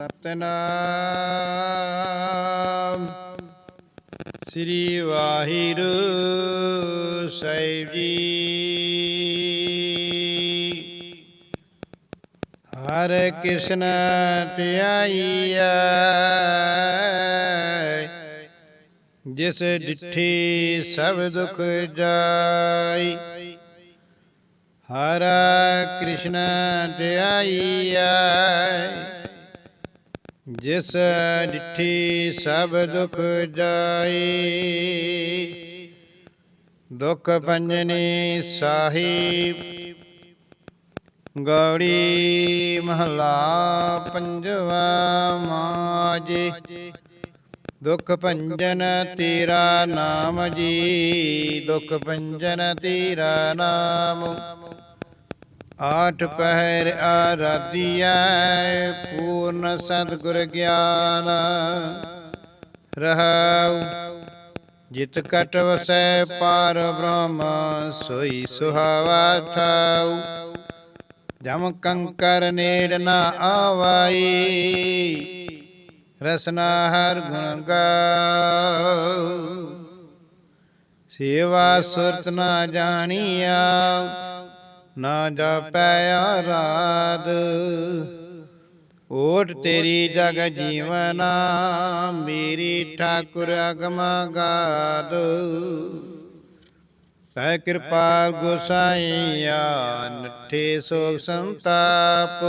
ਸਤਨਾਮ। ਸ੍ਰੀ ਵਾਹਿਗੁਰੂ ਸਾਹਿਬ ਜੀ। ਹਰ ਕ੍ਰਿਸ਼ਨ ਧਿਆਈਆ ਜਿਸ ਡਿਠੀ ਸਭ ਦੁਖ ਜਾਈ। ਹਰ ਕ੍ਰਿਸ਼ਨ ਧਿਆਈਆ ਜਿਸ ਡਿਠੀ ਸਭ ਦੁਖ ਜਾਈ। ਦੁਖ ਪੰਜਨੀ ਸਾਹਿਬ, ਗੌੜੀ ਮਹਲਾ ਪੰਜਵਾ ਮਾਜੇ। ਦੁਖ ਭੰਜਨ ਤੇਰਾ ਨਾਮ ਜੀ, ਦੁਖ ਭੰਜਨ ਤੇਰਾ ਨਾਮ। ਆਠ ਪਹਿਰ ਆਰਾਧੀਐ, ਪੂਰਨ ਸਤਿਗੁਰ ਗਿਆਨ। ਰਹਾਉ, ਜਿਤ ਕਟ ਵਸੈ ਪਾਰ ਬ੍ਰਹਮ, ਸੋਈ ਸੁਹਾਵਾ ਥਾਉ। ਜਮ ਕੰਕਰ ਨੇੜ ਨ ਆਵਾਈ, ਰਸਨਾ ਹਰ ਗੁਣ ਗਾਉ। ਸੇਵਾ ਸੁਰਤ ਨਾ ਜਾਣੀਆ ਨਾ ਜਾਪੈ ਆਰਾਧ। ਓਟ ਤੇਰੀ ਜਗ ਜੀਵਨਾ, ਮੇਰੀ ਠਾਕੁਰ ਅਗਮ ਗਾਦ ਸਹਿ ਕਿਰਪਾਲ ਗੋਸਾਈਆ, ਨਠੇ ਸੋਗ ਸੰਤਾਪ।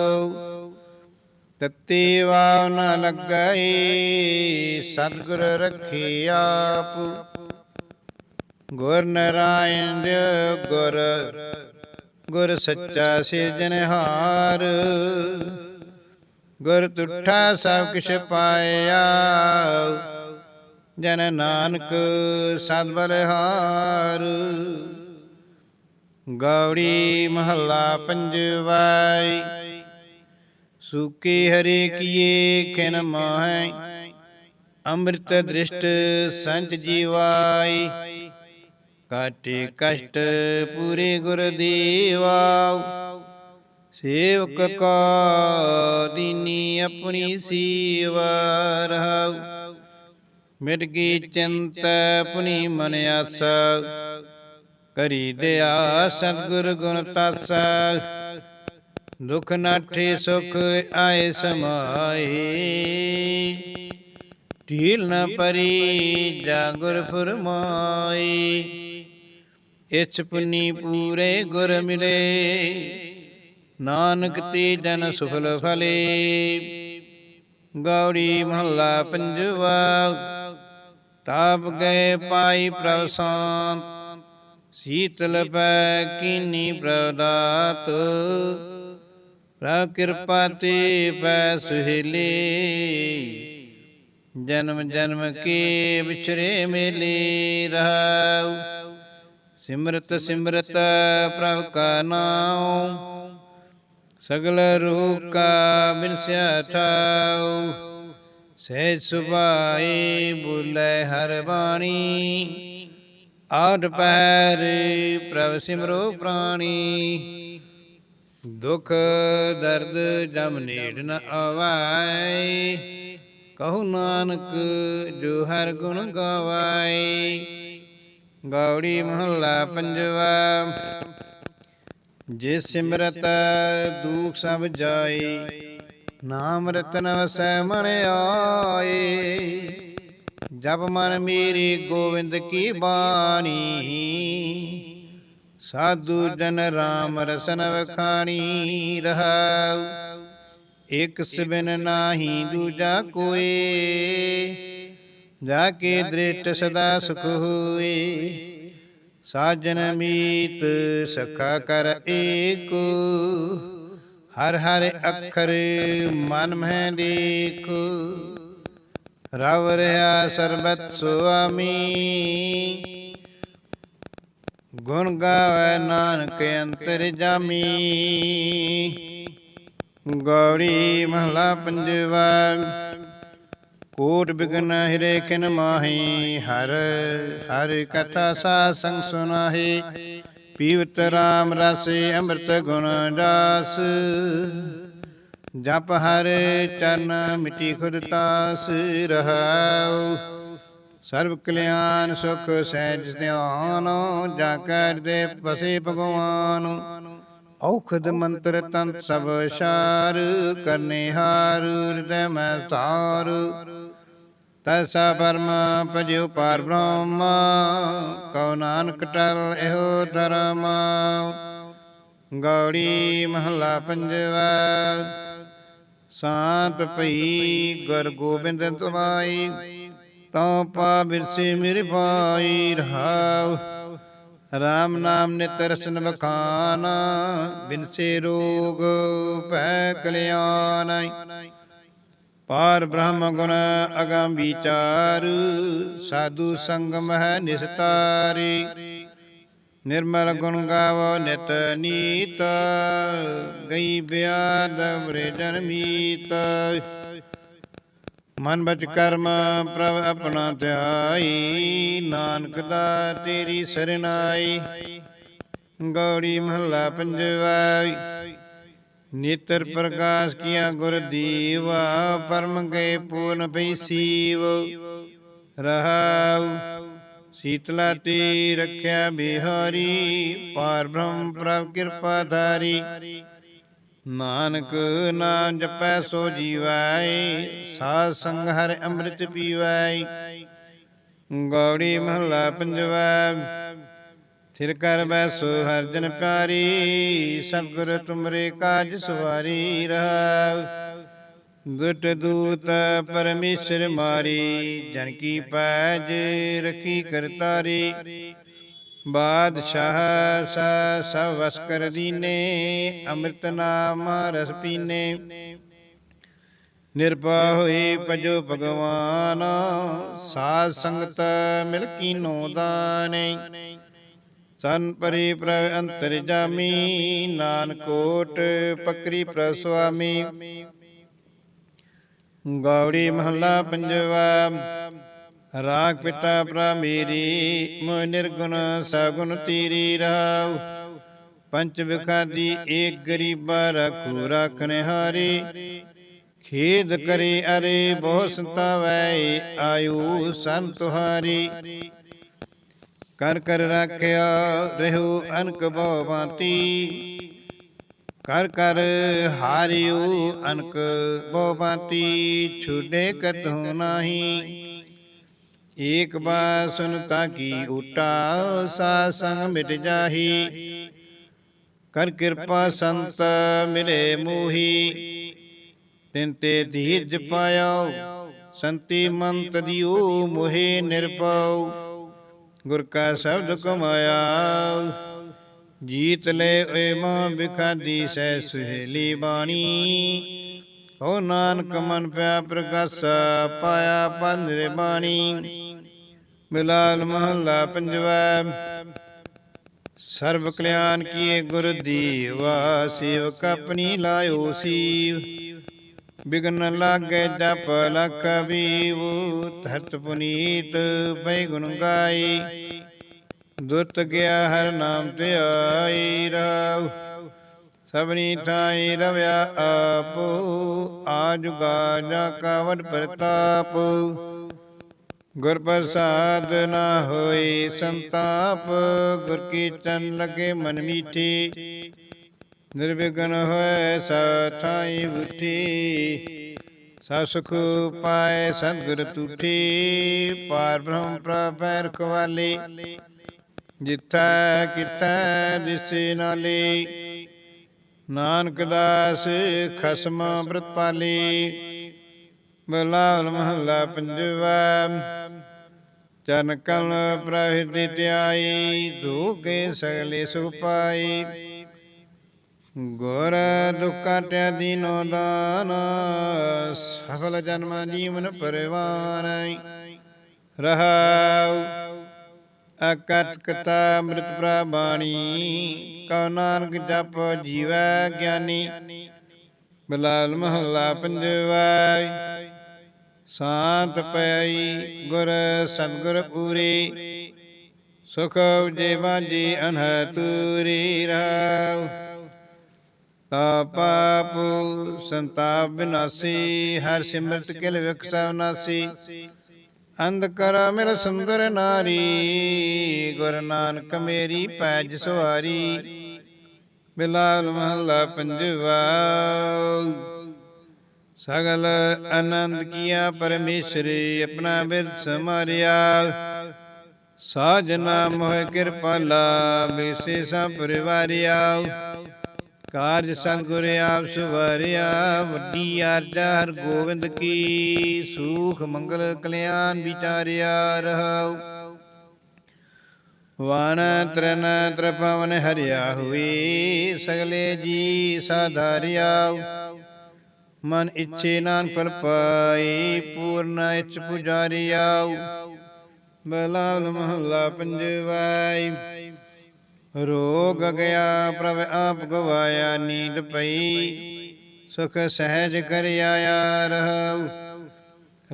ਤਤੀ ਵਾਵ ਨ ਲੱਗਈ, ਸਤਿਗੁਰ ਰੱਖੀ ਆਪ। ਗੁਰ ਨਰਾਇਣ, ਗੁਰ ਗੁਰ ਸੱਚਾ ਸਿਰਜਨਹਾਰ ਗੁਰ ਤੁਠਾ ਸਭ ਕਿਛ ਪਾਇਆ। ਜਨ ਨਾਨਕ ਸਦ ਬਲਿਹਾਰ। ਗੌੜੀ ਮਹੱਲਾ ਪੰਜਵਾਈ। ਸੁਕੀ ਹਰੇ ਕੀਏ ਖਿਨ ਮਾਹੈ। ਅੰਮ੍ਰਿਤ ਦ੍ਰਿਸ਼ਟ ਸੰਤ ਜੀਵਾਈ ਕਾਟੇ ਕਸ਼ਟ ਪੂਰੇ ਗੁਰ ਦੇਵਾ ਸੇਵਕ ਕਾ ਦੀਨੀ ਆਪਣੀ ਸੇਵਾ ਰਹਾਉ। ਮਿਟ ਗਈ ਚਿੰਤ ਆਪਣੀ ਮਨ ਆਸਾ। ਕਰੀ ਦਿਆ ਸਤਿਗੁਰ ਗੁਣ ਤਾਸਾ। ਦੁਖ ਨਾਠੇ ਸੁਖ ਆਏ ਸਮਾਏ। ਢੀਲ ਨ ਪਰੀ ਜਾ ਗੁਰ ਫਰਮਾਈ ਇਛ ਪੁਨੀ ਪੂਰੇ ਗੁਰ ਮਿਲੇ। ਨਾਨਕ ਤੇ ਜਨ ਸੁਫਲ ਫਲੇ। ਗੌਰੀ ਮਹੱਲਾ ਪੰਜਵਾ। ਤਾਪ ਗਏ ਪਾਈ ਪ੍ਰਭ ਸ਼ਾਂਤ। ਸੀਤਲ ਪੈ ਕੀਨੀ ਪ੍ਰਦਾਤ ਪ੍ਰਭ ਕਿਰਪਾ ਤੇ ਪੈ ਸੁਹੇਲੇ। ਜਨਮ ਜਨਮ ਕੇ ਵਿਚਰੇ ਮੇਲੇ ਰਹਾਉ। ਸਿਮਰਤ ਸਿਮਰਤ ਪ੍ਰਭ ਕਾ ਨਾਮ ਸਗਲ ਰੂਪ ਕਾ ਬਿਨਸਿਆ ਠਾਉ। ਸਹਿਜ ਸੁਭਾਏ ਬੁਲੇ ਹਰ ਬਾਣੀ। ਆਠ ਪਹਿਰ ਪ੍ਰਭ ਸਿਮਰੋ ਪ੍ਰਾਣੀ। ਦੁਖ ਦਰਦ ਜਮ ਨੇੜ ਨ ਆਵਾਏ। ਕਹੂ ਨਾਨਕ ਜੋ ਹਰ ਗੁਣ ਗਵਾਏ। ਗੌੜੀ ਮਹੱਲਾ ਪੰਜਵਾ। ਜੇ ਸਿਮਰਤ ਦੁਖ ਸਭ ਜਾਏ, ਨਾਮ ਰਤਨ ਵਸੈ ਮਨ ਆਏ। ਜਪ ਮਨ ਮੇਰੀ ਗੋਵਿੰਦ ਕੀ ਬਾਣੀ, ਸਾਧੂ ਜਨ ਰਾਮ ਰਸਨ ਵਖਾਣੀ ਰਹਾਉ। ਇਕ ਸਬਿਨ ਨਾਹੀ ਦੂਜਾ ਕੋਏ। ਜਾ ਕੇ ਦ੍ਰਿਸ਼ਟ ਸਦਾ ਸੁਖ ਹੋਏ। ਸਾਜਨ ਮੀਤ ਸਖਾ ਕਰ ਏਕ। ਹਰ ਹਰ ਅੱਖਰ ਮਨ ਮਹਿ ਦੇਖ। ਰਵ ਰਹਾ ਸਰਬਤ ਸੁਆਮੀ ਗੁਣ ਗਾਵੇ ਨਾਨਕ ਅੰਤਰ ਜਾਮੀ। ਗੌਰੀ ਮਹਲਾ ਪੰਜਵਾ। ਕੋਟ ਬਿਗਨ ਹਿਰੇ ਕਿਨ ਮਾਹੀ, ਹਰ ਹਰ ਕਥਾ ਸਾ ਸੰਗ ਸੁਨਾਹੀ, ਪੀਵਤ ਰਾਮ ਰਸ ਅੰਮ੍ਰਿਤ ਗੁਣ ਦਾਸ। ਜਪ ਹਰ ਚਰਨ ਮਿਟੀ ਖੁਦ ਤਾਸ ਰਹਾਉ। ਸਰਬ ਕਲਿਆਣ ਸੁਖ ਸਹਿਜ ਧਿਆਨ, ਜਾ ਕਰ ਦੇ ਪਸੇ ਭਗਵਾਨ। ਔਖਦ ਮੰਤਰ ਤੰਤ ਸਭ ਸ਼ਾਰ, ਕਰਨੇ ਹਾਰ, ਹਿਰਦੈ ਮੈਂ ਧਾਰ ਤੈਸਾ ਪਰਮ ਭਜਿਓ ਪਾਰ ਬ੍ਰਹਮ, ਕਉ ਨਾਨਕ ਟਲ ਇਹੋ ਧਰਮ। ਗੌੜੀ ਮਹੱਲਾ ਪੰਜਵਾ, ਸ਼ਾਂਤ ਭਈ ਗੁਰ ਗੋਬਿੰਦ ਤੁਮਾਈ ਤਉ ਪਾ ਬਿਰਸੇ ਮੇਰੇ ਭਾਈ ਰਹਾਉ। ਰਾਮ ਨਾਮ ਨਿਤ ਰਸਨ ਬਖਾਨ ਬਿਨਸੇ ਰੋਗ ਭੈ ਕਲਿਆਣ ਪਾਰ ਬ੍ਰਹਮ ਗੁਣ ਅਗੰਮ ਵਿਚਾਰ, ਸਾਧੂ ਸੰਗਮ ਹੈ ਨਿਸਤਾਰੀ। ਨਿਰਮਲ ਗੁਣ ਗਾਵੋ ਨਿਤ ਨੀਤ, ਗਈ ਬਿਆਦ ਵਰੇ ਜਨਮੀਤ ਮਨ ਬਚ ਕਰਮ ਪ੍ਰਭ ਆਪਣਾ ਧਿਆਈ, ਨਾਨਕ ਦਾ ਤੇਰੀ ਸਰਨਾਈ ਗੌੜੀ ਮਹੱਲਾ ਪੰਜਵਾ ਨੇਤਰ ਪ੍ਰਕਾਸ਼ ਕੀਆ ਗੁਰ ਦੀਵਾ ਪਰਮ ਗਏ ਪੂਰਨ ਪਈ ਸੀਵ। ਰਹਾਉ ਸੀਤਲਾ ਤੇ ਰੱਖਿਆ ਬਿਹਾਰੀ ਪਾਰ ਬ੍ਰਹਮ ਪ੍ਰਭ ਕਿਰਪਾ ਧਾਰੀ। ਨਾਨਕ ਨਾਮ ਜਪੈ ਸੋ ਜੀਵਾਈ ਸਾਧ ਸੰਗ ਹਰਿ ਅੰਮ੍ਰਿਤ ਪੀਵਾਈ ਗੌੜੀ ਮਹੱਲਾ ਪੰਜਵਾ ਥਿਰ ਕਰ ਬੈਸੋ, ਹਰ ਜਨ ਪਿਆਰੀ, ਸਤਿਗੁਰ ਤੁਮਰੇ ਕਾਜ ਸਵਾਰੀ ਰਹਾਉ। ਦੁਟ ਦੂਤ ਪਰਮੇਸ਼ਰ ਮਾਰੀ, ਜਨ ਕੀ ਪੈਜ ਰਖੀ ਕਰਤਾਰੀ। ਬਾਦਸ਼ਾਹ ਸਾ ਸਭ ਵਸ ਕਰ ਦੀਨੇ, ਅੰਮ੍ਰਿਤ ਨਾਮ ਰਸ ਪੀਨੇ। ਨਿਰਭਾ ਹੋਈ ਭਜੋ ਭਗਵਾਨ, ਸਾਧ ਸੰਗਤ ਮਿਲ ਕੀਨੋ ਦਾਨੇ। ਸਨ ਪਰੀ ਪ੍ਰਭ ਅੰਤਰ ਜਾਮੀ ਨਾਨਕੋਟ ਪਕਰੀ ਪ੍ਰਭ ਸੁਆਮੀ ਗੌੜੀ ਮਹੱਲਾ ਪੰਜਵਾ, ਰਾਗ ਪਿਤਾ ਪ੍ਰਾ ਮੇਰੀ ਨਿਰਗੁਣ ਸਗੁਣ ਤੀਰੀ ਰਾਵ ਪੰਚ ਵਿਖਾਦੀ ਏਕ ਗਰੀਬਾ ਰਖੂ ਰਾਖਨੇ ਹਾਰੇ ਖੇਦ ਕਰੇ ਅਰੇ, ਬਹੁ ਸੰਤਾਵੈ, ਆਯੂ ਸੰਤ ਤੁਹਾਰੀ। ਕਰ ਕਰ ਰੱਖਿਆ ਰਹੋ ਅਨਕ ਬਹੁ ਬਾਤੀ ਕਰ ਕਰ ਹਾਰਿਓ ਅਨਕ ਬਹੁ ਬਾਤੀ ਛੁਡੇ ਕਤਹੁ ਨਾਹੀ। ਏਕ ਬਾਰ ਸੁਨਤਾ ਕੀ ਉਟਾ ਸਾ ਸੰਗ ਮਿਟ ਜਾਹੀ। ਕਰ ਕਿਰਪਾ ਸੰਤ ਮਿਲੇ ਮੋਹੀ। ਤਿਨ ਤੇ ਧੀਰਜ ਪਾਇਓ, ਸੰਤੀ ਮੰਤ ਦਿਓ, ਮੋਹੇ ਨਿਰਪਉ ਗੁਰ ਕਾ ਸ਼ਬਦ ਕਮਾਇਆ। ਜੀਤ ਲੈ ਓਏ ਮਾਂ ਬਿਖਾਦੀ ਸੈ ਸੁਹੇਲੀ ਬਾਣੀ। ਹੋ ਨਾਨਕ ਮਨ ਪਿਆ ਪ੍ਰਗਾਸ ਪਾਇਆ ਪੰਜਰੇ ਬਾਣੀ। ਮਿਲਾਲ ਮਹੱਲਾ ਪੰਜਵਾ, ਸਰਬ ਕਲਿਆਣ ਕੀਏ ਗੁਰ ਦੀਵਾ, ਸੇਵਕ ਆਪਣੀ ਲਾਇਓ ਸੀਵ। ਬਿਗਨ ਲਾਗੇ ਜਪ ਲਖ ਵੀਵ ਧਰਤ ਪੁਨੀਤ ਬੈ ਗੁਣ ਗਾਈ। ਦੁੱਤ ਗਿਆ ਹਰ ਨਾਮ ਤੇ ਆਈ ਰਾਵ ਸਭਨੀ ਥਾਈ ਰਵਿਆ ਆਪੋ ਆਜੁਗਾ ਜਾ ਕਾ ਪ੍ਰਤਾਪ। ਗੁਰ ਪ੍ਰਸਾਦ ਨਾ ਹੋਈ ਸੰਤਾਪ, ਗੁਰ ਕੀ ਚਨ ਲਗੇ ਮਨ ਮੀਠੀ। ਨਿਰਵਿਘਨ ਹੋਏ ਸਥਾਈ ਬੁੱਠੀ ਸਾ ਸੁਖ ਪਾਏ ਸੰਗਰ ਤੁਠੀ, ਪਾਰ ਬ੍ਰਹਮ ਪ੍ਰਭੈ ਰਖਵਾਲੀ ਜਿੱਥੈ ਕਿਤੈ ਦਿਸੇ ਨਾਲੇ, ਨਾਨਕ ਦਾਸ ਖਸਮ ਅੰਮ੍ਰਿਤ ਪਾਲੀ। ਬਲਾਵਲ ਮਹੱਲਾ ਪੰਜਵਾ, ਚਰਨ ਕਲ ਪ੍ਰਹਿ ਧਿਆਈ ਧੋਗੇ ਸਗਲੇ ਸੁਖ ਪਾਈ। ਗੁਰ ਦੁਖ ਕਾਟਿਆ ਦੀਨੋ ਦਾਨ, ਸਫਲ ਜਨਮ ਜੀਵਨ ਪਰਵਾਨ ਰਹਾਉ ਅਕਤ ਕਤਾ ਅੰਮ੍ਰਿਤ ਪ੍ਰਬਾਣੀ ਕਉ ਨਾਨਕ ਜਪ ਜੀਵੈ ਗਿਆਨੀ। ਬਲਾਲ ਮਹੱਲਾ ਪੰਜਵਾ ਸ਼ਾਂਤ ਪਈ ਗੁਰ ਸਤਗੁਰ ਪੂਰੀ। ਸੁਖ ਉਜੇ ਜੀ ਅਨਹਤੂਰੀ ਰਾਵ ਤਾ ਪਾਪ ਸੰਤਾਪ ਬਿਨਾਸੀ, ਹਰ ਸਿਮਰਤ ਕਿਲ ਵਿਖਸਾ ਨਾਸੀ। ਅੰਧਕਰ ਮਿਲ ਸੁੰਦਰ ਨਾਰੀ, ਗੁਰ ਨਾਨਕ ਮੇਰੀ ਪੈਜ ਸਵਾਰੀ। ਬਿਲਾਲ ਮਹੱਲਾ ਪੰਜਵਾ, ਸਗਲ ਆਨੰਦ ਕੀਆ ਪਰਮੇਸ਼ਰੀ ਆਪਣਾ ਬਿਰਥ ਸਮਾਰਿਆ ਸਾਜਨਾ ਮੋਹ ਕਿਰਪਾਲਾ ਵਿਸੇਸਾ ਪਰਿਵਾਰਿਆ। ਕਾਰਜ ਸਤਿਗੁਰ ਆਪ ਸਵਾਰਿਆ ਵੱਡੀ ਆਰਜਾ ਹਰ ਗੋਬਿੰਦ ਕੀ, ਸੂਖ ਮੰਗਲ ਕਲਿਆਣ ਵਿਚਾਰਿਆ ਰਹਾਉ। ਵਨ ਤ੍ਰਨ ਤ੍ਰਪਵਨ ਹਰਿਆ ਹੋਈ, ਸਗਲੇ ਜੀ ਸਾਧਾਰਿਆ ਮਨ ਇੱਛੇ ਨਾਨ ਫਲ ਪਾਈ, ਪੂਰਨ ਇੱਛ ਪੁਜਾਰਿਆ ਬਲਾਲ ਮਹੱਲਾ ਪੰਜਵਾਈ। ਰੋਗ ਗਿਆ, ਪ੍ਰਭ ਆਪ ਗਵਾਇਆ, ਨੀਂਦ ਪਈ। ਸੁਖ ਸਹਿਜ ਕਰ ਆਇਆ ਰਹਉ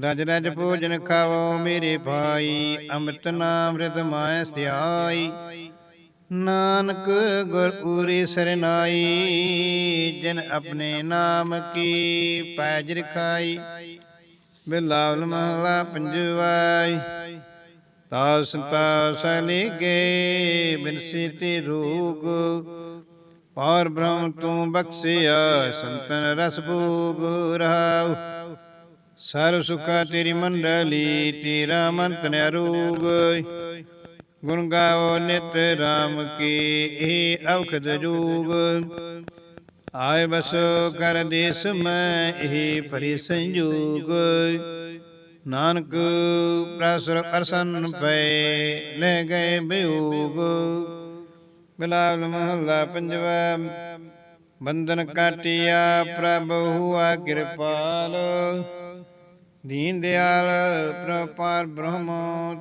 ਰਜ ਰਜ ਭੋਜਨ ਖਾਵੋ ਮੇਰੇ ਭਾਈ। ਅੰਮ੍ਰਿਤ ਨਾਮ ਰਿਤ ਮਾਇ ਸਥਿਆਈ ਨਾਨਕ ਗੁਰ ਪੂਰੀ ਸਰਨਾਈ। ਜਿਨ ਆਪਣੇ ਨਾਮ ਕੀ ਪੈਜ ਰਖਾਈ। ਬਿਲਾਵਲ ਮਹਲਾ ਪੰਜਵਾਈ। ਤਾਸ ਸੰਤਾ ਸਲਿਗੇ ਬਿਨਸੀ ਤੇ ਰੋਗ। ਪਾਰ ਬ੍ਰਹਮ ਤੂੰ ਬਖਸ਼ਿਆ, ਸੰਤਨ ਰਸ ਭੋਗ ਰਹਾਉ। ਸਰਬ ਸੁਖਾ ਤੇਰੀ ਮੰਡਲੀ, ਤੇਰਾ ਮੰਤਨ ਅਰੋਗ। ਗੁਣ ਗਾਓ ਨਿਤ ਰਾਮ ਕੀ, ਇਹ ਔਖਦ ਜੋਗ। ਆਏ ਬਸ ਕਰ ਦੇਸ ਮੈਂ, ਇਹ ਪਰੀ ਸੰਜੋਗ। ਨਾਨਕ ਪ੍ਰਸਰ ਪ੍ਰਸੰਨ ਪਏ, ਲੈ ਗਏ ਬਿਯੋਗ ਬਿਲਾਵਲ ਮਹੱਲਾ ਪੰਜਵਾ, ਬੰਧਨ ਕਾਟਿਆ ਪ੍ਰਭ ਹੁਆ ਕਿਰਪਾਲ। ਦੀਨ ਦਿਆਲ ਪ੍ਰਪਾਰ ਬ੍ਰਹਮ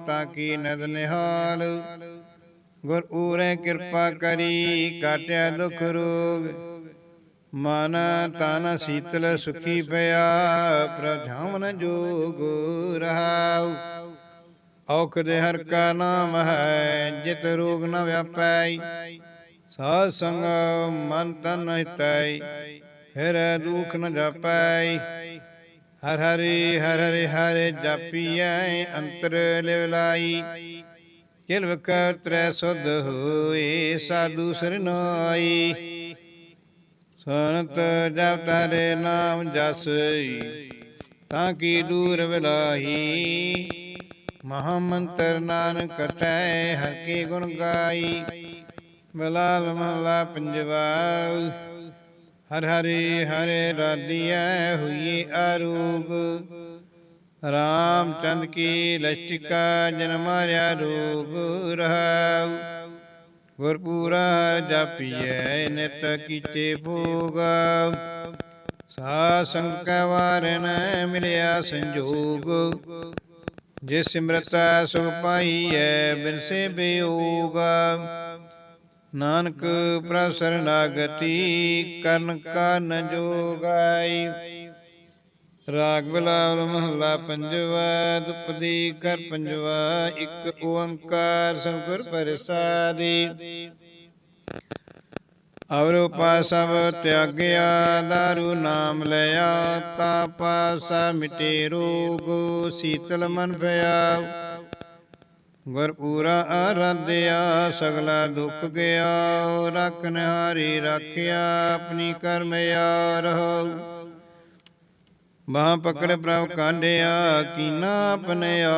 ਤਾਕੀ ਨਦ ਨਿਹਾਲ। ਗੁਰ ਊਰੇ ਕਿਰਪਾ ਕਰੀ, ਕਾਟਿਆ ਦੁਖ ਰੋਗ। ਮਨ ਤਨ ਸੀਤਲ ਸੁਖੀ ਪਿਆ ਪ੍ਰਝਾਵਨ ਜੋਗ ਰਹਾਉ। ਔਖਦ ਹਰ ਕਾ ਨਾਮ ਹੈ, ਜਿਤ ਰੋਗ ਨ ਵਿਆਪੈ ਸਾਧ ਸੰਗ ਮਨ ਤਨ ਹਿਤੈ ਫਿਰ ਦੁਖ ਨ ਜਾਪੈ ਹਰ ਹਰੀ, ਹਰ ਹਰਿ ਹਰਿ ਜਾਪੀਐ, ਅੰਤਰ ਲਿਵ ਲਾਈ। ਕਿਲ ਵਕ ਤ੍ਰੈ ਸੁਧ ਹੋਏ, ਸਾਧੂ ਸਰਨਾਈ ਸੰਤ ਜਪ ਤਾਰੇ ਨਾਮ ਜਸ ਤਾਂ ਕੀ ਦੂਰ ਵਿਲਾਹੀ? ਮਹਾ ਮੰਤਰ ਨਾਨਕ ਕਟੈ, ਹਰ ਕੀ ਗੁਣ ਗਾਈ। ਬਲਾਲ ਮਹਲਾ ਪੰਜਵਾ ਹਰ ਹਰੀ ਹਰੇ ਰਾਧੀਐ ਹੋਈ ਆਰੋਗ। ਰਾਮ ਚੰਦ ਕੀ ਲਸ਼ਟਿਕਾ ਜਨਮ ਮਾਰਿਆ ਰੋਗ ਰਹਾਉ। ਗੁਰਪੂਰਾ ਜਾਪੀਐ, ਨਿਤ ਕੀਤੇ ਭੋਗ। ਸਾ ਸੰਗ ਕੈ ਵਾਰਨ ਮਿਲਿਆ ਸੰਜੋਗ। ਜੇ ਸਿਮਰਤਾ ਸੁਖ ਪਾਈਐ, ਬਿਨ ਸੇ ਬਿਯੋਗ ਨਾਨਕ ਪ੍ਰਸਰਨਾਗਤੀ ਕਰਨ ਕਨ ਜੋਗਾਈ। ਰਾਗ ਬਲਾਵਲ ਮਹੱਲਾ ਪੰਜਵਾ, ਦੁਪਦੀ ਕਰ ਪੰਜਵਾ, ਇੱਕ ਓੰਕਾਰ ਸਤਿਗੁਰ ਪ੍ਰਸਾਦੀ। ਅਵਰ ਪਾਸਵ ਤਿਆਗਿਆ, ਦਾਰੂ ਨਾਮ ਲਿਆ, ਤਾ ਪਾਸਾ ਮਿਟੇ ਰੋਗ, ਸੀਤਲ ਮਨ ਭਇਆ। ਗੁਰ ਪੂਰਾ ਆਰਾਧਿਆ, ਸਗਲਾ ਦੁਖ ਗਿਆ ਰਖਨ ਹਾਰੀ ਰਾਖਿਆ, ਆਪਣੀ ਕਰਮਿਆ ਰਹੋ ਬਾਹ ਪਕੜ ਪ੍ਰਭ ਕਾਂਡਿਆ, ਕੀਨਾ ਆਪਣਿਆ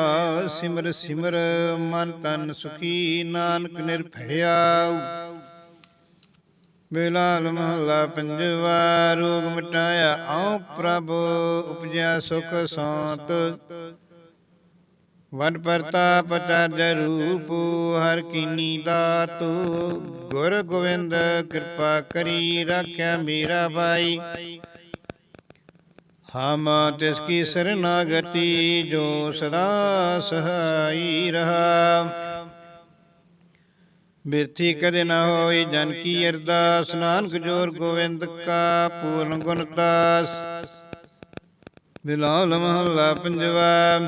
ਸਿਮਰ ਸਿਮਰ, ਮਨ ਤਨ ਸੁਖੀ, ਨਾਨਕ ਨਿਰਭਇਆ। ਬਿਲਾਲ ਮਹੱਲਾ ਪੰਜਵਾ, ਰੋਗ ਮਿਟਾਇਆ ਆਉ ਪ੍ਰਭ ਉਪਜਿਆ ਸੁਖ ਸਾਤ। ਵਡ ਪ੍ਰਤਾਪ ਚਰਜ ਰੂਪ, ਹਰ ਕੀਨੀ ਦਾਤ। ਗੁਰ ਗੋਬਿੰਦ ਕਿਰਪਾ ਕਰੀ, ਰਾਖਿਆ ਮੇਰਾ ਭਾਈ ਹਮ ਤਿਸ ਕੀ ਸਰਨਾਗਤੀ ਜੋ ਸਦਾ ਸਹਾਈ ਰਹਾ। ਬਿਰਥੀ ਕਦੇ ਨਾ ਹੋਈ ਜਨ ਕੀ ਅਰਦਾਸ, ਨਾਨਕ ਜੋਰ ਗੋਵਿੰਦ ਕਾ ਪੂਰਨ ਗੁਣ ਦਾਸ ਬਿਲਾਲ ਮਹੱਲਾ ਪੰਜਵਾ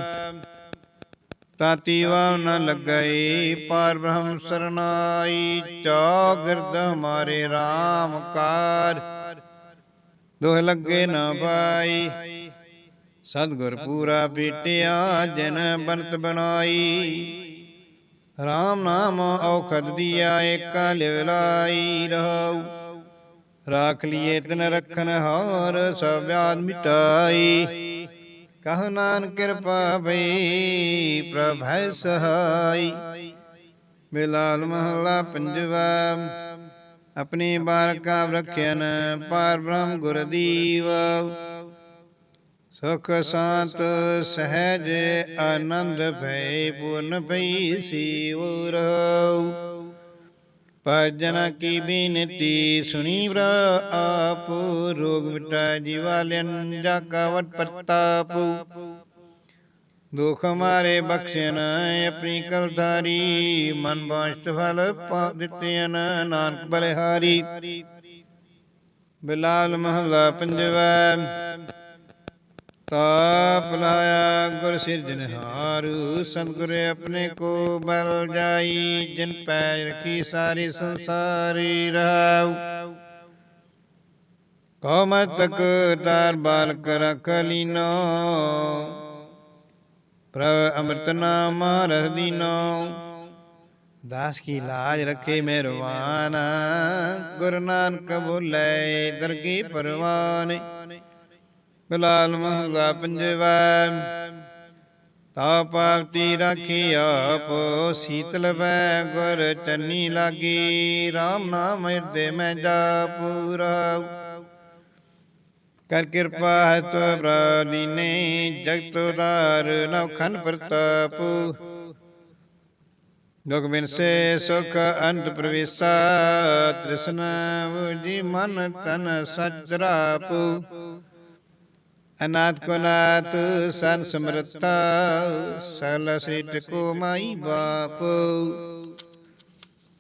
ਤਾਤੀ ਵਾਵ ਨ ਲੱਗਈ, ਪਾਰ ਬ੍ਰਹਮ ਸਰਨਾਈ ਚੌਗਿਰਦ ਹਮਾਰੇ RAM ਕਾਰ। ਦੋਹ ਲੱਗੇ ਨਾ ਪਾਈ। ਸਤਿਗੁਰ ਪੂਰਾ ਪੀਟਿਆ ਜਿਨ ਬੰਤ ਬਣਾਈ। RAM ਨਾਮ ਔਖਦ ਦੀਆ ਏਕਾ ਲਿਵ ਲਾਈ ਰਹੂ। ਰਾਖ ਲਿਏ ਤਨ ਰਖਨ ਹਾਰ ਸਭ ਵਿਆਦ ਮਿਟਾਈ। ਕਹ ਨਾਨਕ ਕਿਰਪਾ ਭਈ ਪ੍ਰਭੈ ਸਹਾਈ। ਬਿਲਾਲ ਮਹੱਲਾ ਪੰਜਵਾ। ਆਪਣੀ ਬਾਲਕਾ ਰਖਿਆਨ ਪਾਰ ਬ੍ਰਹਮ ਗੁਰ ਦੀਵ ਸੁਖ ਸ਼ਾਂਤ ਸਹਿਜ ਆਨੰਦ ਭੈ ਪੂਰਨ ਭਈ ਸੀਵ ਭਜਨ ਕੀ ਬੇਨਤੀ ਸੁਣੀ ਵਰ ਆਪ, ਰੋਗ ਮਿਟਾ ਜੀਵਾਲਿਨ ਜਾ ਕਾ ਪ੍ਰਤਾਪ। ਦੁਖ ਮਾਰੇ ਬਖਸ਼ਣ ਆਪਣੀ ਕਲਤਾਰੀ ਮਨ ਬਾਸ਼ਤ ਫਲ ਪਾ ਦਿੱਤੇਨ ਨਾਨਕ ਬਲਿਹਾਰੀ। ਬਿਲਾਲ ਮਹਲਾ ਪੰਜਵਾ। ਤਾਪ ਲਾਇਆ ਗੁਰ ਸਿਰਜਨਹਾਰੂ ਸੰਤਗੁਰ ਆਪਣੇ ਕੋ ਬਲ ਜਾਈ। ਜਿਨ ਪੈ ਰਖੀ ਸਾਰੀ ਸੰਸਾਰੀ ਰਹਾਉ। ਕੌਮਤਕ ਤਾਰ ਬਾਲਕ ਰਖ ਲੀਨੋ ਪ੍ਰਭ ਅੰਮ੍ਰਿਤ ਨਾਮ ਰਸ ਦੀਨੋ। ਦਾਸ ਕੀ ਲਾਜ ਰੱਖੇ ਮਿਹਰਵਾਨ ਗੁਰੂ ਨਾਨਕ ਬੋਲੇ ਦਰਗੀ ਪਰਵਾਨ। ਗੁਲਾਲ ਮਹਲਾ ਪੰਜਵਾ। ਤਾ ਪਾਵਤੀ ਰਾਖੀ ਆਪ, ਸੀਤਲ ਬੈ ਗੁਰ ਚੰਨੀ ਲਾਗੀ। RAM ਨਾਮ ਹਿਰਦੇ ਮੈਂ ਜਾਪੂਰਾ ਕਰ ਕਿਰਪਾ ਹੈ ਤੋ ਬ੍ਰਾਦੀਨੇ ਜਗਤ ਉਦਾਰ ਨਵ ਪ੍ਰਤਾਪ। ਦੁਖ ਬਿਨ ਸੁਖ ਅੰਤ ਪ੍ਰਵੇਸਾ, ਤ੍ਰਿਸ਼ਨਾ ਜੀ ਮਨ ਤਨ ਸਜਰਾਪ ਅਨਾਥ ਕੋ ਨਾਥ ਸਨ ਸਮਰਤਾ ਸਲ ਸਿਟ ਕੋ ਮਾਈ ਬਾਪ।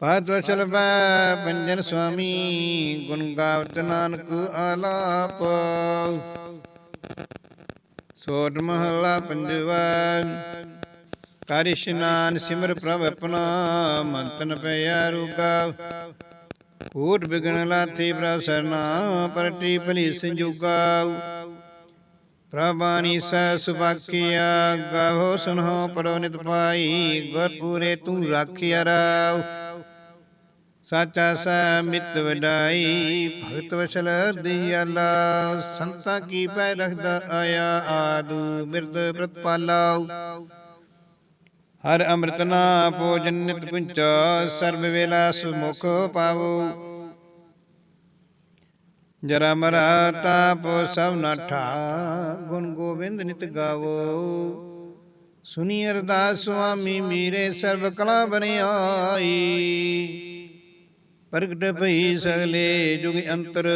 ਪਾਦ ਵਚਲ ਬੈ ਪੰਜਨ ਸੁਆਮੀ, ਗੁਣ ਗਾਵਤ ਨਾਨਕ ਆਲਾਪ। ਸੋਟ ਮਹਲਾ ਪੰਜਵਾ ਕਰ ਇਸ਼ਨਾਨ ਸਿਮਰ ਪ੍ਰਭ ਆਪਣਾ, ਮੰਤਨ ਪਿਆ ਰੂਗਾ। ਕੋਟ ਬਿਗਨ ਲਾਥੀ ਪ੍ਰਭ ਸਰਨਾ, ਪਰਟੀ ਭਲੀ ਸੰਜੋਗਾ। ਪ੍ਰਭਾਨੀ ਸੈ ਸੁਭਾਖਿਆ ਗਾਹੋ ਸੁਨੋ ਪੜੋ ਨਿਤ ਪਾਈ ਗੁਰ ਪੂਰੇ ਤੂੰ ਰਾਖਿਆ ਰਾਉ ਸਾਚਾ ਸੈ ਵਡਾਈ, ਭਗਤ ਵਸਲ ਦਿਆਲਾ ਸੰਤਾਂ ਕੀ ਪੈ ਰਖਦਾ ਆਇਆ, ਆਦੂ ਮਿਰਦ ਪ੍ਰਤਪਾਲਾਉ ਹਰ ਅੰਮ੍ਰਿਤ ਨਾ ਭੋਜਨ ਨਿਤ ਪੁੰਚਾ ਸਰਬ ਵੇਲਾ ਸੁਮੁਖ ਪਾਵੋ। ਜਰਾ ਮਰਾ ਤਾਪ ਸਭ ਨਾਠਾ ਗੁਣ ਗੋਬਿੰਦ ਨਿਤ ਗਾਵੋ। ਸੁਨੀ ਅਰਦਾਸ ਸੁਆਮੀ, ਮੀਰੇ ਸਰਬ ਕਲਾ ਬਨਿਆਈ। ਪ੍ਰਗਟ ਭਈ ਸਗਲੇ ਜੁਗ ਅੰਤਰ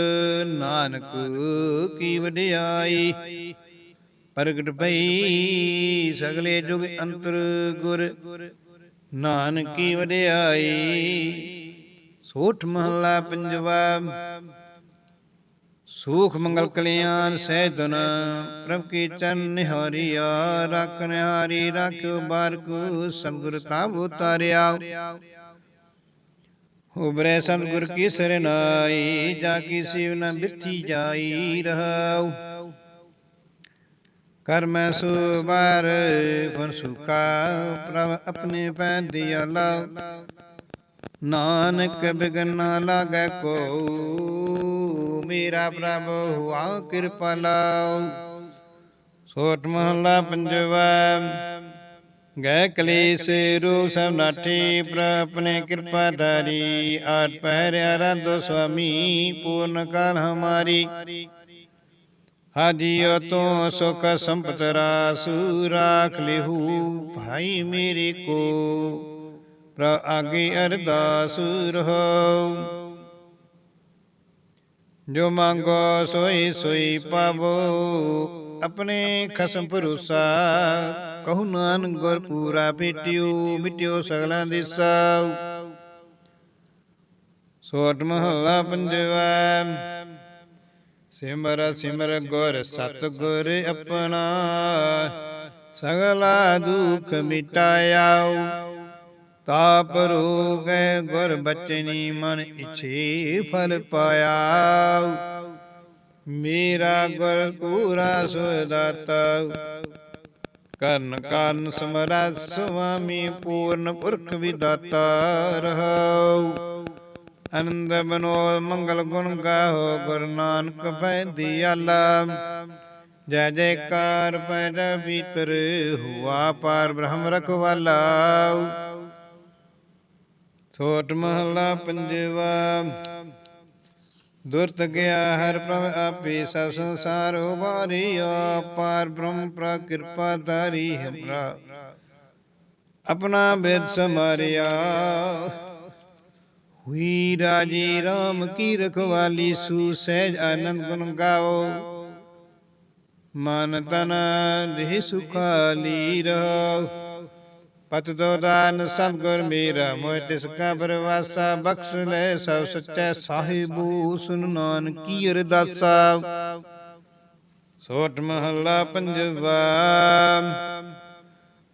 ਨਾਨਕ ਕੀ ਵਡਿਆਈ। ਪ੍ਰਗਟ ਭਈ ਸਗਲੇ ਜੁਗ ਅੰਤਰ ਗੁਰ ਨਾਨਕ ਕੀ ਵਡਿਆਈ। ਸੋਠ ਮਹਲਾ ਪੰਜਵਾ, ਸੁਖ ਮੰਗਲ ਕਲਿਆਣ ਸਹਿਦਨ ਪ੍ਰਭ ਕੀ ਚਰਨ ਨਿਹਾਰਿਆ ਰੱਖ ਨਿਹਾਰੀ ਰੱਖਿਓ ਬਾਰਕ ਸੰਗੁਰ ਤਾਬ ਉਤਾਰਿਆ ਉਬਰੇ ਸੰਗੁਰ ਕੀ ਸਰਨਾਈ, ਜਾ ਕੀ ਸਿਵ ਨ ਬਿਰਥੀ ਜਾਈ ਰਹਾਉ। ਕਰ ਮੈਂ ਸੁਬਾਰ ਫਨ ਸੁਕਾ, ਪ੍ਰਭ ਆਪਣੇ ਪੈ ਦਿਆਲਾ ਨਾਨਕ ਬਿਗਨ ਨਾ ਲਾਗੈ ਕੋ, ਮੇਰਾ ਪ੍ਰਭ ਹੁਆ ਕਿਰਪਾ ਕਿਰਪਾਲਾ ਸੋਟ ਮਹਲਾ ਪੰਜਵਾ ਗੈ ਕਲੇਸ਼ ਰੂ ਸਭ ਨਾਠੀ ਪ੍ਰ ਆਪਣੇ ਕਿਰਪਾ ਧਾਰੀ ਆਟ ਪਹਿਰਿਆ ਰਾਧੋ ਸੁਆਮੀ ਪੂਰਨ ਕਾਲ ਹਮਾਰੀ ਹਾਜੀਓ ਤੂੰ ਸੁਖ ਸੰਪਤ ਰਾਸੂ ਰਾਖ ਲਿਹੂ ਭਾਈ ਮੇਰੇ ਕੋ ਪ੍ਰ ਆਗੇ ਅਰਦਾਸ ਰਹੋ ਜੋ ਮੰਗੋ ਸੋਈ ਸੋਈ ਪਾਵੋ ਆਪਣੇ ਖਸਮ ਭਰੋਸਾ ਕਹੂ ਨਾਨਕ ਗੁਰ ਪੂਰਾ ਪੀਟਿਓ, ਮਿਟਿਓ ਸਗਲਾਂ ਦਿਸਾ ਸੋਟ ਮਹੱਲਾ ਪੰਜਵਾ, ਸਿਮਰ ਸਿਮਰ ਗੁਰ ਸਤ ਗੁਰ ਆਪਣਾ, ਸਗਲਾ ਦੁਖ ਮਿਟਾਇਆਉ। ਤਾਪ ਰੋਗੈ ਗੁਰ ਬਚਨੀ ਮਨ ਇਛੇ ਫਲ ਪਾਇਆ ਮੇਰਾ ਗੁਰ ਪੂਰਾ ਸੁਦਾਤਾ ਕਰਨ ਕਾਰਨ ਸਮਰੱਥ ਸੁਆਮੀ ਪੂਰਨ ਪੁਰਖ ਵਿਦਾਤਾ ਰਹਾਉ। ਆਨੰਦ ਬਨੋ ਮੰਗਲ ਗੁਣ ਗਾਹੋ ਗੁਰੂ ਨਾਨਕ ਪੈ ਦਿਆਲਾ। ਜੈ ਜੈਕਾਰ ਪੈ ਭੀਤਰ ਹੁਆ ਪਾਰ ਬ੍ਰਹਮ ਰਖਵਾਲਾ। ਛੋਟ ਮਹਲਾ ਪੰਜਵਾ। ਦੁਰਤ ਗਿਆ ਹਰ ਪ੍ਰਭ ਆਪੇ ਸਭ ਸੰਸਾਰ ਉਬਾਰਿਆ ਪਾਰ ਬ੍ਰਹਮ ਪ੍ਰਾ ਕਿਰਪਾ ਧਾਰੀ ਹਮਰਾ ਆਪਣਾ ਬੇਦ ਸਮਾਰਿਆ ਹੁਈ ਰਾਜੀ RAM ਕੀ ਰਖਵਾਲੀ, ਸੂ ਸਹਿਜ ਆਨੰਦ ਗੁਣ ਗਾਓ। ਮਨ ਤਨ ਦੇਹ ਸੁਖਾਲੀ ਰਹੋ ਪਤ ਦੋ ਦਾਨ ਸਤਗੁਰ ਮੇਰਾ ਮੋਇ ਤਿਸ ਕਾ ਬਰਵਾਸਾ ਬਖਸ਼ ਲੈ ਸਭ ਸੱਚੈ ਸਾਹਿਬੂ, ਸੁਨ ਨਾਨਕੀ ਅਰਦਾਸਾ। ਸੋਟ ਮਹੱਲਾ ਪੰਜਵਾ,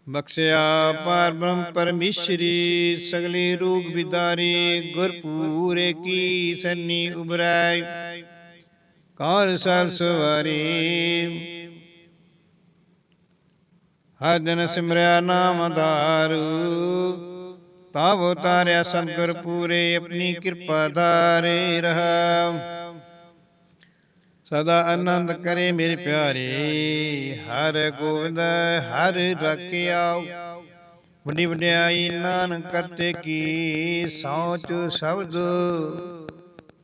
ਬਖਸ਼ਿਆ ਪਰ ਬ੍ਰਹਮ ਪਰਮੇਸ਼ਰੀ, ਸਗਲੇ ਰੂਪ ਵਿਦਾਰੀ ਗੁਰ ਪੂਰੇ ਕੀ ਸੰਨੀ ਉਬਰਾਇ ਕਾਰ ਸਰ ਸਵਾਰੀ ਹਰ ਦਿਨ ਸਿਮਰਿਆ ਨਾਮ ਧਾਰੂ ਤਾਵ ਉਤਾਰਿਆ ਸੰਗਰ ਪੂਰੇ, ਆਪਣੀ ਕਿਰਪਾ ਧਾਰੇ ਰਹਾ। ਸਦਾ ਆਨੰਦ ਕਰੇ ਮੇਰੇ ਪਿਆਰੇ, ਹਰ ਗੋਬਿੰਦ, ਹਰ ਰਖਿਆਉ ਵੱਡੀ ਵਡਿਆਈ ਨਾਨਕ ਕਰਤੇ ਕੀ ਸੌਚ ਸ਼ਬਦ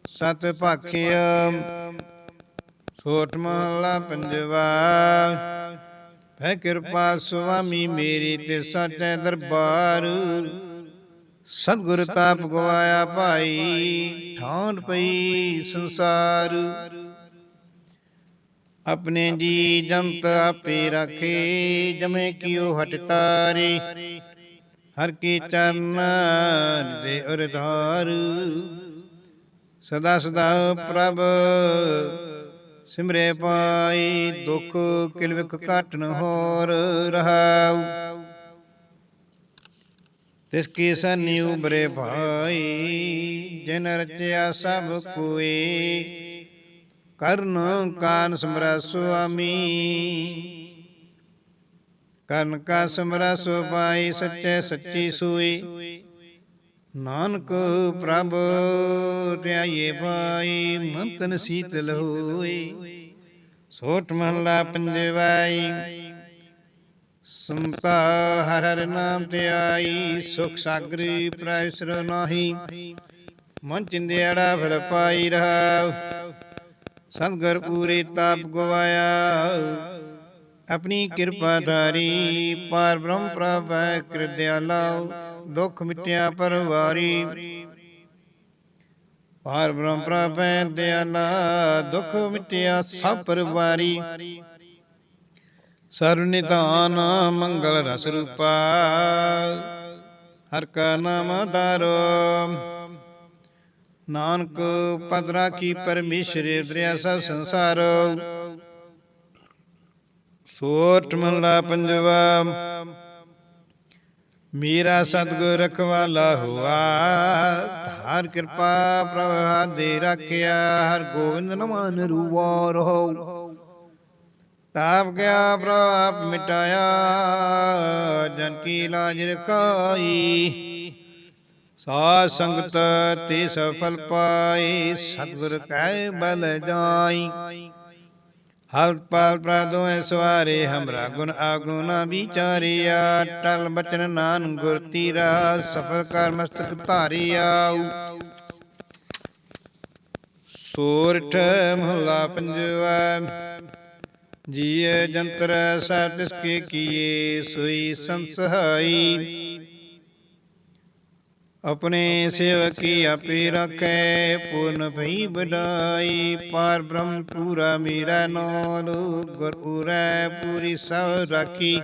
ਸਤ ਭਾਖਿਆ। ਸੋਟ ਮਹਲਾ ਪੰਜਵਾ ਹੈ ਕਿਰਪਾ ਸੁਆਮੀ ਮੇਰੀ ਤੇ ਸਾਚੇ ਦਰਬਾਰ। ਸਤਿਗੁਰ ਤਾਪ ਗਵਾਇਆ ਭਾਈ ਠਾਂਡ ਪਈ ਸੰਸਾਰ। ਆਪਣੇ ਜੀ ਜੰਤ ਆਪੇ ਰੱਖੇ, ਜਮੇ ਕਿਉ ਹਟ ਤਾਰੇ। ਹਰ ਕੀ ਚਰਨ ਦੇ ਉਰਧਾਰ ਸਦਾ ਸਦਾ ਪ੍ਰਭ ਸਿਮਰੇ ਪਾਈ ਦੁਖ ਕਿਲਵਿਕ ਘਟਨ ਹੋਰ ਰਹਾਉ। ਤਿਸ ਕੀ ਸਨੀ ਉਬਰੇ ਭਾਈ, ਜਿਨ ਰਚਿਆ ਸਭ ਕੋਈ। ਕਰਨ ਕਾਨ ਸਮਰਾ ਸੁਆਮੀ, ਕਰਨ ਕਾ ਸਮਰਾ ਸੋ ਪਾਈ ਸੱਚੇ ਸੱਚੀ ਸੋਈ। ਨਾਨਕ ਪ੍ਰਭ ਧਿਆਏ ਭਾਈ, ਮੰਤਨ ਸੀਤਲ ਹੋਈ ਸੋਠ ਮਹਲਾ ਪੰਜਵਾਈ। ਸੰਤਾ ਹਰ ਹਰ ਨਾਮ ਤੇ ਆਈ ਸੁਖ ਸਾਗਰੀ ਪ੍ਰੈਸਰ ਨਾਹੀ। ਮਨ ਚਿੰਦਿਆੜਾ ਫਲ ਪਾਈ ਰਹਾ ਸਤਗੁਰ ਪੂਰੇ ਤਾਪ ਗਵਾਇਆ। ਆਪਣੀ ਕਿਰਪਾ ਧਾਰੀ, ਪਾਰ ਬ੍ਰਹਮ ਪ੍ਰਭ ਕਿਰਦਿਆਲਾ ਦੁਖ ਮਿਟਿਆ ਪਰਵਾਰੀ। ਪਾਰ ਬ੍ਰਹਮ ਪ੍ਰਭ ਦਿਆਲਾ, ਦੁਖ ਮਿਟਿਆ ਸਭ ਪਰਵਾਰੀ। ਸਰੁ ਮੰਗਲ ਰਸ ਰੂਪਾ, ਹਰ ਕਾ ਨਾਮ ਧਾਰੋ। ਨਾਨਕ ਪਦਰਾ ਰਾਖੀ ਪਰਮੇਸ਼ਰ ਦਰਿਆ ਸਭ ਸੰਸਾਰ। ਸੋਟ ਮਹਲਾ ਪੰਜਵਾ ਮੇਰਾ ਸਤਗੁਰ ਰਖਵਾਲਾ ਹੁਆ। ਹਰ ਕਿਰਪਾ ਪ੍ਰਭ ਦੇ ਰੱਖਿਆ ਹਰ ਗੋਬਿੰਦ ਨਮਨ ਰੂਵਾ ਰਹੋ। ਤਾਪ ਗਿਆ ਪ੍ਰਭ ਮਿਟਾਇਆ, ਜਨ ਕੀ ਲਾਜ ਰਖਾਈ। ਸਾਧ ਸੰਗਤ ਤੇ ਸਫਲ ਪਾਈ ਸਤਿਗੁਰ ਕਹਿ ਬਲ ਜਾਈ। ਹਲਤ ਪਾਲ ਪ੍ਰਾਦੋ ਐ ਸਵਾਰੇ, ਹਮਰਾ ਗੁਣ ਆਗੁਣ ਵਿਚਾਰਿਆ ਟਲ ਬਚਨ ਨਾਨ ਗੁਰ ਤੀਰਾ, ਸਫਲ ਕਰ ਮਸਤਕ ਧਾਰਿਆ ਸੋਰਠ ਮਹਲਾ ਪੰਜਵਾ, ਜੀਏ ਜੰਤਰ ਸਤ ਤਿਸ ਕੇ ਕੀਏ, ਸੋਈ ਸੰਸਹਾਈ। ਆਪਣੇ ਸੇਵਕੀ ਆਪੇ ਰੱਖੇ ਪੂਰਨ ਭਈ ਬਡਾਈ ਪਾਰ ਬ੍ਰਹਮ ਪੂਰਾ ਮੇਰਾ ਨਾਲ, ਗੁਰ ਪੂਰੈ ਪੂਰੀ ਸਭ ਰਾਖੀ।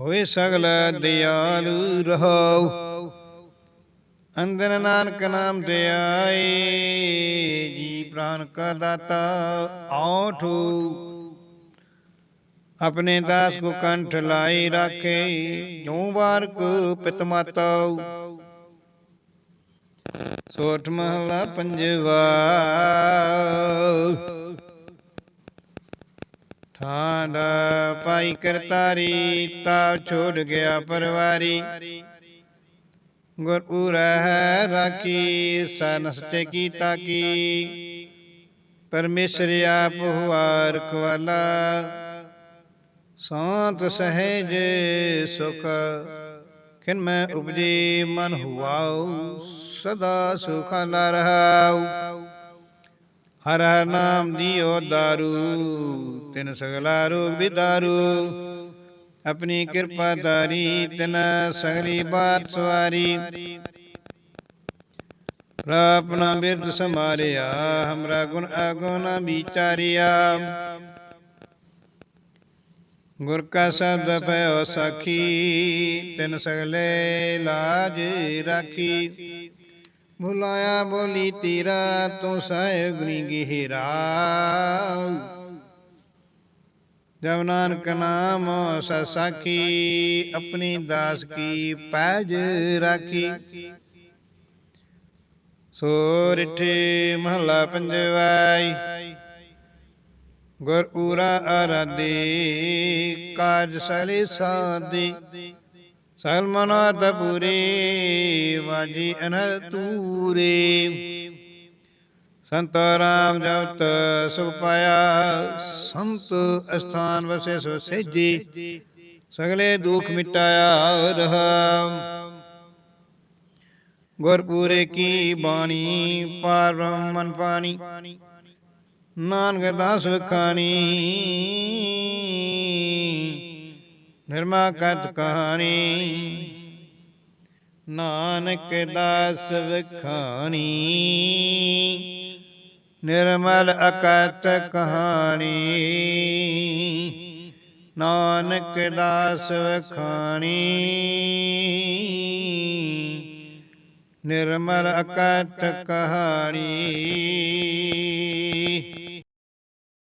ਹੋਏ ਸਗਲ ਦਿਆਲ ਰਹਾਉ। ਅੰਦਰ ਨਾਨਕ ਨਾਮ ਦਿਆਏ, ਜੀ ਪ੍ਰਾਨ ਕਾ ਦਾਤਾ ਆਠੂ ਆਪਣੇ ਦਾਸ ਕੋ ਕੰਠ ਲਾਈ ਰਾਖੇ ਜੋ ਬਾਰ ਪਿਤ ਮਾਤਾ ਸੋਠ ਮਹਲਾ ਪੰਜਵਾ। ਠਾਂਡ ਪਾਈ ਕਰਤਾਰੀ ਤਾ ਛੋੜ ਗਿਆ ਪਰਵਾਰੀ। ਗੁਰਪੂਰ ਹੈ ਰਾਖੀ ਸਨਸਤੇ ਕੀ ਤਾਕੀ। ਪਰਮੇਸ਼ਰ ਆਪ ਹੁਆ ਰਖਵਾਲਾ। ਸਾਂਤ ਸਹਿਜ ਸੁਖ, ਖਿਨ ਮੈਂ ਉਪਜੀ ਮਨ ਹੁਆਉ, ਸਦਾ ਸੁਖਾਲਾ ਰਹਾਉ। ਹਰ ਹਰ ਨਾਮ ਦਿਓ ਦਾਰੂ, ਤਿਨ ਸਗਲਾ ਰੋਗ ਬਿਦਾਰੂ। ਆਪਣੀ ਕਿਰਪਾ ਦਾਰੀ ਤਿਨ ਸਗਲੀ ਬਾਤ ਸਵਾਰੀ। ਆਪਣਾ ਬਿਰਦ ਸਮਾਰਿਆ ਹਮਰਾ ਗੁਣ ਅਗੁਣ ਵਿਚਾਰਿਆ। ਗੁਰ ਕਾ ਸ਼ਬਦ ਭਇਓ ਸਖੀ, ਤਿਨ ਸਗਲੇ ਲਾਜ ਰਾਖੀ। ਭੁਲਾਇਆ ਬੋਲੀ ਤੇਰਾ, ਤੂੰ ਸਾਹਿਬ ਗੁਣੀ ਗਹਿਰਾ। ਜਬ ਨਾਨਕ ਨਾਮ ਸਸਾਖੀ ਆਪਣੀ ਦਾਸ ਕੀ ਪੈਜ ਰਾਖੀ। ਸੋ ਰਿਠੇ ਮਹਲਾ ਪੰਜਵਾਈ। ਗੁਰ ਪੂਰਾ ਆਰਾਧੇ ਕਾਜ ਸਲੇ ਸਾਦੇ ਸਲਮਨਾਤ ਪੂਰੇ ਵਾਜੀ ਅਨ ਤੂਰੇ ਸੰਤ ਰਾਮ ਜਪਤ ਸੁਖ ਪਾਇਆ ਸੰਤ ਅਸਥਾਨ ਵਸੇ ਸੋ ਸੇਜੀ ਸਗਲੇ ਦੁਖ ਮਿਟਾਇਆ ਰਹਾ ਗੁਰਪੂਰੇ ਕੀ ਬਾਣੀ ਪਾਰ ਬ੍ਰਹਮਨ ਪਾਣੀ ਨਾਨਕ ਦਾਸ ਵਖਾਣੀ। ਨਿਰਮਾ ਕਤ ਕਹਾਣੀ। ਨਾਨਕ ਦਾਸ ਵਖਾਣੀ। ਨਿਰਮਲ ਅਕਤ ਕਹਾਣੀ। ਨਾਨਕ ਦਾਸ ਵਖਾਣੀ। ਨਿਰਮਲ ਅਕਤ ਕਹਾਣੀ।